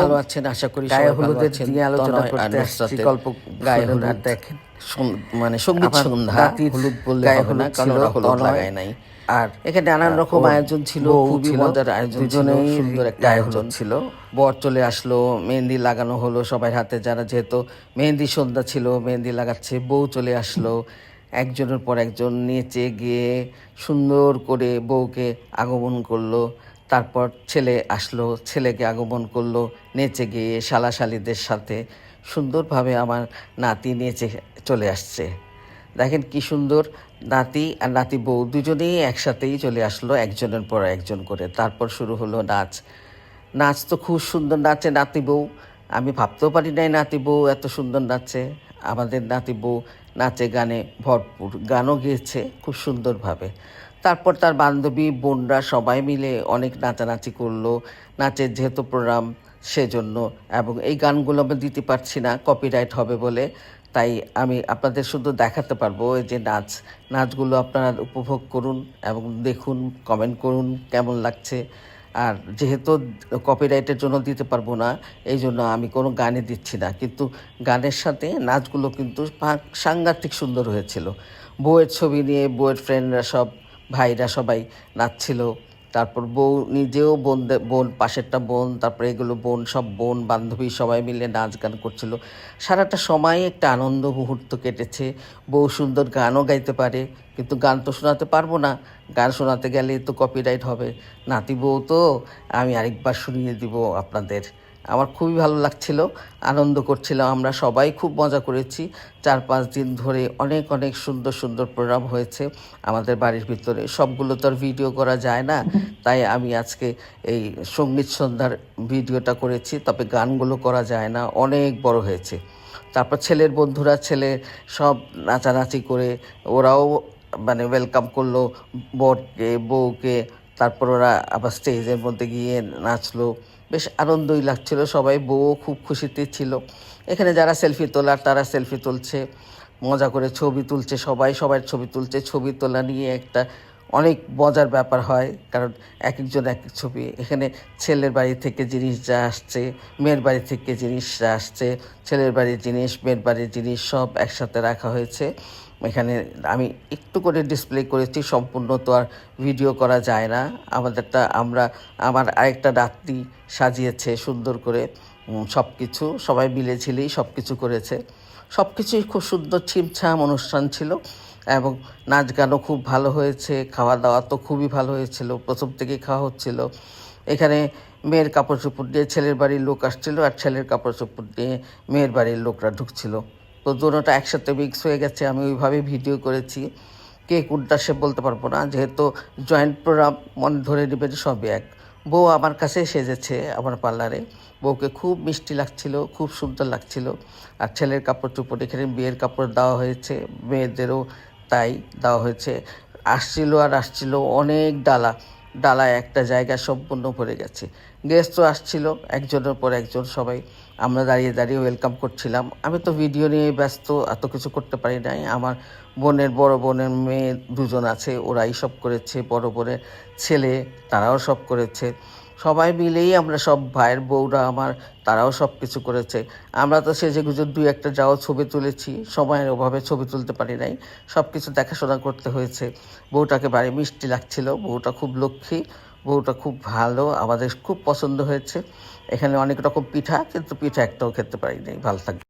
ভালো আছেন? আশা করি গায়ে হলুদের নিয়ে আলোচনা আর করতে আসছি, গল্প গায়ে হলুদ দেখেন। মানে সংগীত সন্ধ্যা হলুদ বললে হবে না কারণ হলুদ লাগায় নাই। আর এখানে নানান রকম আয়োজন ছিল খুবই মজার আয়োজন ছিল সুন্দর একটা আয়োজন। ছিল। বর চলে আসলো মেহেন্দি লাগানো হলো সবাই হাতে যারা যেহেতু মেহেন্দি সন্ধ্যা ছিল মেহেন্দি লাগাচ্ছে বউ চলে আসলো একজনের পর একজন নেচে গিয়ে সুন্দর করে বউকে আগমন করল। তারপর ছেলে আসলো, ছেলেকে আগমন করল, নেচে গিয়ে শালাশালিদের সাথে সুন্দরভাবে আমার নাতি নেচে চলে আসছে। দেখেন কি সুন্দর নাতি আর নাতি বউ দুজনেই একসাথেই চলে আসলো, একজনের পর একজন করে। তারপর শুরু হলো নাচ। নাচ তো খুব সুন্দর নাচে নাতি বউ। আমি ভাবতেও পারি নাই নাতি বউ এত সুন্দর নাচে। আমাদের নাতি বউ নাচে গানে ভরপুর গানও গেয়েছে খুব সুন্দরভাবে। তারপর তার বান্ধবী, বোনরা সবাই মিলে অনেক নাচানাচি করল, নাচের যেহেতু প্রোগ্রাম সেজন্য, এবং এই গানগুলো আমি দিতে পারছি না কপিরাইট হবে বলে। তাই আমি আপনাদের শুধু দেখাতে পারব এই যে নাচ, নাচগুলো আপনারা উপভোগ করুন এবং দেখুন কমেন্ট করুন কেমন লাগছে। আর যেহেতু কপিরাইটের জন্য দিতে পারব না, এই জন্য আমি কোনো গানে দিচ্ছি না। কিন্তু গানের সাথে নাচগুলো কিন্তু সাংঘাতিক সুন্দর হয়েছিল। বউয়ের ছবি নিয়ে বউয়ের ফ্রেন্ডরা সব, ভাইরা সবাই নাচছিল। তারপর বউ নিজেও বোন বোন, পাশেরটা বোন, তারপরে এগুলো বোন, সব বোন, বান্ধবী সবাই মিলে নাচ গান করছিল। সারাটা সময় একটা আনন্দ মুহূর্ত কেটেছে। বউ সুন্দর গানও গাইতে পারে, কিন্তু গান তো শোনাতে পারব না। গান শোনাতে গেলে তো কপিরাইট হবে। নাতি বউ তো আমি আরেকবার শুনিয়ে দিব আপনাদের। আমার খুবই ভালো লাগছিল, আনন্দ করছিলাম আমরা সবাই খুব মজা করেছি। চার পাঁচ দিন ধরে অনেক অনেক সুন্দর সুন্দর প্রোগ্রাম হয়েছে আমাদের বাড়ির ভিতরে। সবগুলো তো আর ভিডিও করা যায় না, তাই আমি আজকে এই সংগীত সন্ধ্যার ভিডিওটা করেছি, তবে গানগুলো করা যায় না, অনেক বড় হয়েছে। তারপর ছেলের বন্ধুরা, ছেলে সব নাচানাচি করে, ওরাও মানে ওয়েলকাম করল বরকে, বউকে, তারপর ওরা আবার স্টেজের মধ্যে গিয়ে নাচলো। বেশ আনন্দই লাগছিল, সবাই বউও খুব খুশিতে ছিল। এখানে যারা সেলফি তোলার তারা সেলফি তুলছে, মজা করে ছবি তুলছে সবাই সবার ছবি তুলছে, ছবি তোলা নিয়ে একটা অনেক মজার ব্যাপার হয়, কারণ এক একজন এক এক ছবি। এখানে ছেলের বাড়ি থেকে জিনিস যা আসছে, মেয়ের বাড়ি থেকে জিনিস যা আসছে, ছেলের বাড়ির জিনিস, মেয়ের বাড়ির জিনিস সব একসাথে রাখা হয়েছে। এখানে আমি একটু করে ডিসপ্লে করেছি, সম্পূর্ণ তো আর ভিডিও করা যায় না। আমাদেরটা, আমরা, আমার আরেকটা রাত্রি সাজিয়েছে সুন্দর করে সব কিছু সবাই মিলেছিলেই সব কিছু করেছে। সব কিছুই খুব সুন্দর ছিমছাম অনুষ্ঠান ছিল এবং নাচ গানও খুব ভালো হয়েছে, খাওয়া দাওয়া তো খুবই ভালো হয়েছিল, প্রথম থেকেই খাওয়া হচ্ছিল। এখানে মেয়ের কাপড় চোপড় দিয়ে ছেলের বাড়ির লোক আসছিল আর ছেলের কাপড় চোপড় দিয়ে মেয়ের বাড়ির লোকরা ঢুকছিল। তো দুটোটা একসাথে মিক্স হয়ে গেছে, আমি ওইভাবে ভিডিও করেছি। কে কোনটা সে বলতে পারব না, যেহেতু জয়েন্ট প্রোগ্রাম মনে ধরে নেবেন সবই এক। বউ আমার কাছে সেজেছে আমার পার্লারে বউকে খুব মিষ্টি লাগছিল, খুব সুন্দর লাগছিল। আর ছেলের কাপড় চোপড় এখানে বিয়ের কাপড় দেওয়া হয়েছে, মেয়েদেরও তাই দেওয়া হয়েছে। আসছিল আর আসছিল অনেক ডালা, ডালায় একটা জায়গা সম্পূর্ণ ভরে গেছে। গেস্টও আসছিল, একজনের পর একজন সবাই। আমরা দাঁড়িয়ে দাঁড়িয়ে ওয়েলকাম করছিলাম। আমি তো ভিডিও নিয়ে ব্যস্ত, এত কিছু করতে পারি নাই। আমার বোনের, বড় বোনের মেয়ে দুজন আছে, ওরাই সব করেছে, বড় বোনের ছেলে, তারাও সব করেছে। সবাই মিলেই আমরা সব ভাইয়ের, বউরা আমার, তারাও সব কিছু করেছে। আমরা তো সেজে গুজে দুই একটা যাও ছবি তুলেছি, সময়ের অভাবে ছবি তুলতে পারি নাই। সব কিছু দেখাশোনা করতে হয়েছে। বউটাকে বাড়ি মিষ্টি লাগছিল, বউটা খুব লক্ষ্মী। বউটা খুব ভালো, আমাদের খুব পছন্দ হয়েছে। এখানে অনেক রকম পিঠা, কিন্তু পিঠা একটাও খেতে পারি ভালো থাকবে।